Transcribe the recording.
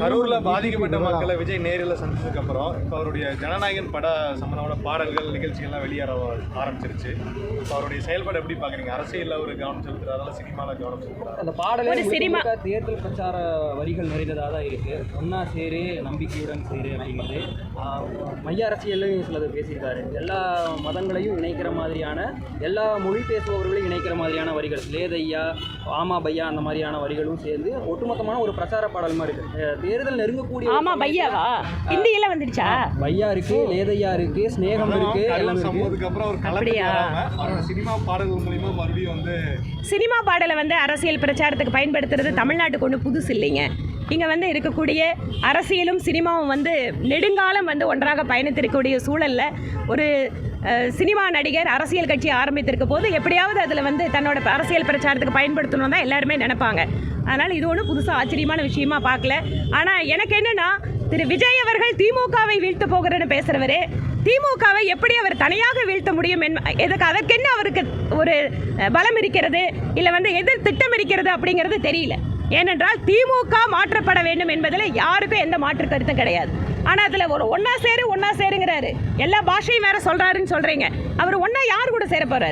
கரூர்ல பாதிக்கப்பட்ட மக்களை விஜய் நேரில் சந்திச்சதுக்கு அப்புறம் இப்போ அவருடைய ஜனநாயகன் பட சம்பந்தமான பாடல்கள் நிகழ்ச்சிகள்லாம் வெளியேற ஆரம்பிச்சிருச்சு. இப்போ அவருடைய செயல்பாடு எப்படி பாக்குறீங்க? அரசியல்ல ஒரு கவனம் செலுத்துறாரு? சினிமால கவனம் செலுத்துறாரு? அந்த பாடலே தேர்தல் பிரச்சார வரிகள் நிறைந்ததாக தான் இருக்கு. ஒன்னா சேரு நம்பிக்கையுடன் சேரு அப்படிங்கிறது. மைய அரசியல்லையும் சிலது பேசியிருக்காரு. எல்லா மதங்களையும் இணைக்கிற மாதிரியான எல்லா மொழி பேசுபவர்களையும் இணைக்கிற மாதிரியான வரிகள். லேதையா ஆமா பையா அந்த மாதிரியான வரிகளும் சேர்ந்து ஒட்டுமொத்தமான ஒரு பிரச்சார பாடல் மாதிரி இருக்கு. தேர்தல் நெருங்கக்கூடிய ஆமா பையாவா ஹிந்தியில வந்துடுச்சா? பையா இருக்கு லேதையா இருக்கு ஸ்நேகம் இருக்கு எல்லாமே இருக்கு. சம்பவத்துக்கு அப்புறம் ஒரு அப்படியா? சினிமா பாடல்கள் மூலியமா மறுபடியும் வந்து சினிமா பாடலை வந்து அரசியல் பிரச்சாரத்துக்கு பயன்படுத்துறது தமிழ்நாட்டுக்கு ஒன்றும் புதுசு இல்லைங்க. இங்கே வந்து இருக்கக்கூடிய அரசியலும் சினிமாவும் வந்து நெடுங்காலம் வந்து ஒன்றாக பயணித்திருக்கக்கூடிய சூழலில் ஒரு சினிமா நடிகர் அரசியல் கட்சி ஆரம்பித்திருக்க போது எப்படியாவது அதில் வந்து தன்னோட அரசியல் பிரச்சாரத்துக்கு பயன்படுத்தணும் தான் எல்லாருமே நினைப்பாங்க. அதனால் இது ஒன்றும் புதுசாக ஆச்சரியமான விஷயமா பார்க்கல. ஆனால் எனக்கு என்னென்னா திரு விஜய் அவர்கள் திமுகவை வீழ்த்த போகிறேன்னு பேசுகிறவரே திமுகவை எப்படி அவர் தனியாக வீழ்த்த முடியும் என் எதுக்கு அதற்கென்ன அவருக்கு ஒரு பலம் இருக்கிறது? இல்லை வந்து எதிர் திட்டம் இருக்கிறது அப்படிங்கிறது தெரியல. ஏனென்றால் திமுக மாற்றப்பட வேண்டும் என்பதில் யாருக்கும் எந்த மாற்று கருத்தும் கிடையாது. ஆனால் அதில் ஒரு ஒன்றா சேரு ஒன்றா சேருங்கிறாரு. எல்லா பாஷையும் வேற சொல்கிறாருன்னு சொல்கிறீங்க அவர் ஒன்றா யார் கூட சேர போகிறாரு